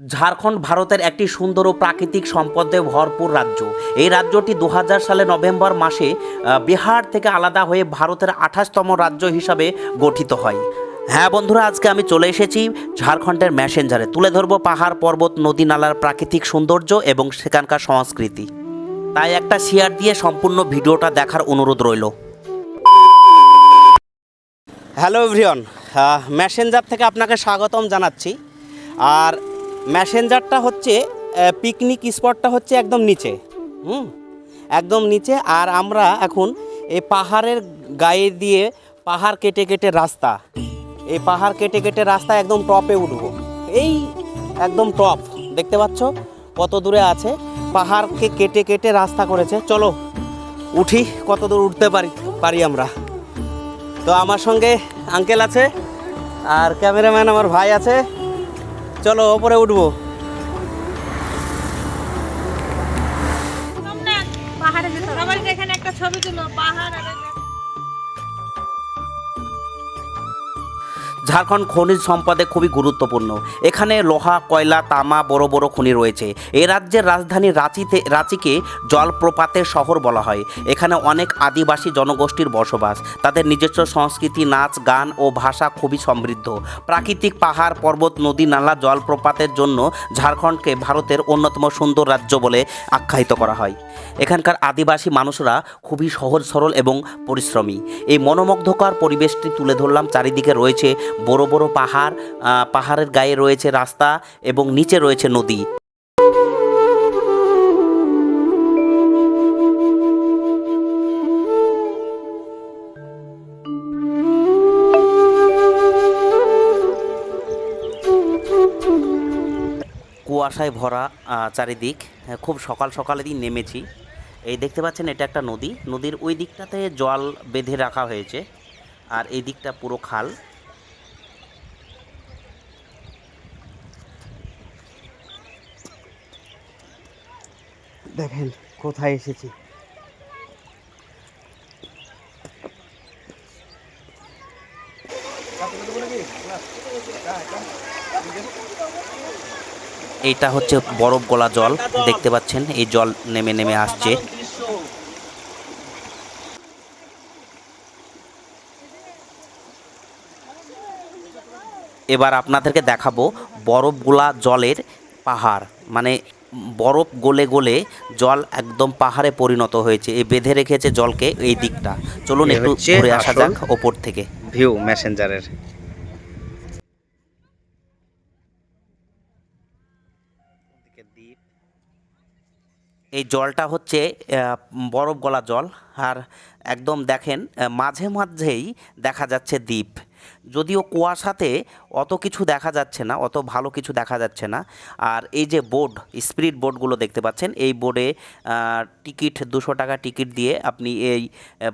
ঝাড়খণ্ড ভারতের একটি সুন্দর ও প্রাকৃতিক সম্পদে ভরপুর রাজ্য। এই রাজ্যটি দু হাজার সালে নভেম্বর মাসে বিহার থেকে আলাদা হয়ে ভারতের আঠাশতম রাজ্য হিসাবে গঠিত হয়। হ্যাঁ বন্ধুরা, আজকে আমি চলে এসেছি ঝাড়খণ্ডের ম্যাসেঞ্জারে তুলে ধরবো পাহাড়, পর্বত, নদী নালার প্রাকৃতিক সৌন্দর্য এবং সেখানকার সংস্কৃতি। তাই একটা শেয়ার দিয়ে সম্পূর্ণ ভিডিওটা দেখার অনুরোধ রইল। হ্যালো এভরিওয়ান ম্যাসেঞ্জার থেকে আপনাকে স্বাগতম জানাচ্ছি। আর ম্যাসেঞ্জারটা হচ্ছে পিকনিক স্পটটা হচ্ছে একদম নিচে। হুম? একদম নিচে, আর আমরা এখন এই পাহাড়ের গায়ে দিয়ে পাহাড় কেটে কেটে রাস্তা। এই পাহাড় কেটে কেটে রাস্তা একদম টপে উঠবো। এই একদম টপ, দেখতে পাচ্ছ? কত দূরে আছে? পাহাড়কে কেটে কেটে রাস্তা করেছে। চলো, উঠি, কত দূর উঠতে পারি পারি আমরা। তো আমার সঙ্গে আঙ্কেল আছে, আর ক্যামেরাম্যান আমার ভাই আছে। চলো ওপরে উঠবো পাহাড়ে যেতে। সবাই এখানে একটা ছবি তুলো পাহাড় ঝাড়খণ্ড খনিজ সম্পদে খুবই গুরুত্বপূর্ণ। এখানে লোহা, কয়লা, তামা, বড় বড় খনি রয়েছে। এই রাজ্যের রাজধানী রাঁচিতে, রাঁচিকে জলপ্রপাতের শহর বলা হয়। এখানে অনেক আদিবাসী জনগোষ্ঠীর বসবাস। তাদের নিজস্ব সংস্কৃতি, নাচ, গান ও ভাষা খুবই সমৃদ্ধ। প্রাকৃতিক পাহাড়, পর্বত, নদী, নালা জলপ্রপাতের জন্য ঝাড়খণ্ডকে ভারতের অন্যতম সুন্দর রাজ্য বলে আখ্যায়িত করা হয়। এখানকার আদিবাসী মানুষরা খুবই সহজ, সরল এবং পরিশ্রমী। এই মনোমুগ্ধকর পরিবেশটি তুলে ধরলাম চারিদিকে রয়েছে বড় বড় পাহাড় পাহাড়ের গায়ে রয়েছে রাস্তা এবং নিচে রয়েছে নদী। কুয়াশায় ভরা চারিদিক। হ্যাঁ, খুব সকাল সকালেরই নেমেছি। এই দেখতে পাচ্ছেন এটা একটা নদী। নদীর ওই দিকটাতে জল বেঁধে রাখা হয়েছে। আর এই দিকটা পুরো খাল। দেখেন, কোথায় এসেছি। এইটা হচ্ছে বরফ গলা জল, দেখতে পাচ্ছেন, এই জল নেমে নেমে আসছে। এবার আপনাদেরকে দেখাবো বরফগুলা জলের পাহাড় মানে বরফ গলে গলে জল একদম পাহাড়ে পরিণত হয়েছে। এই বেঁধে রেখেছে জলকে এই দিকটা। চলুন একটু ঘুরে আসা যাক ওপর থেকে। ভিউ মেসেঞ্জারের এই জলটা হচ্ছে বরফ গলা জল। আর একদম দেখেন মাঝে মাঝেই দেখা যাচ্ছে দ্বীপ। যদিও কুয়াশাতে অত কিছু দেখা যাচ্ছে না, অত ভালো কিছু দেখা যাচ্ছে না। আর এই যে বোর্ড, স্পিরিট বোর্ডগুলো দেখতে পাচ্ছেন, এই বোর্ডে টিকিট, দুশো টাকা টিকিট দিয়ে আপনি এই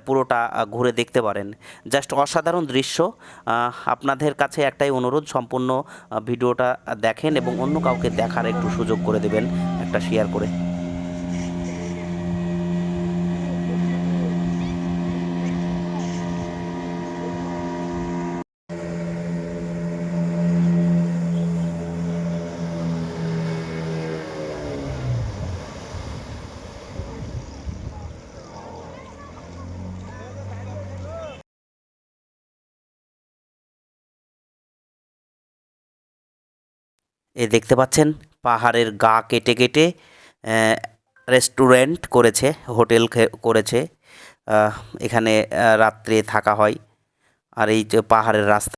পুরোটা ঘুরে দেখতে পারেন। জাস্ট অসাধারণ দৃশ্য। আপনাদের কাছে একটাই অনুরোধ, সম্পূর্ণ ভিডিওটা দেখেন এবং অন্য কাউকে দেখার একটু সুযোগ করে দেবেন, একটা শেয়ার করে। এ দেখতে পাচ্ছেন, পাহাড়ের গা কেটে কেটে রেস্টুরেন্ট করেছে, হোটেল করেছে। এখানে রাত্রে থাকা হয়। আর এই যে পাহাড়ের রাস্তা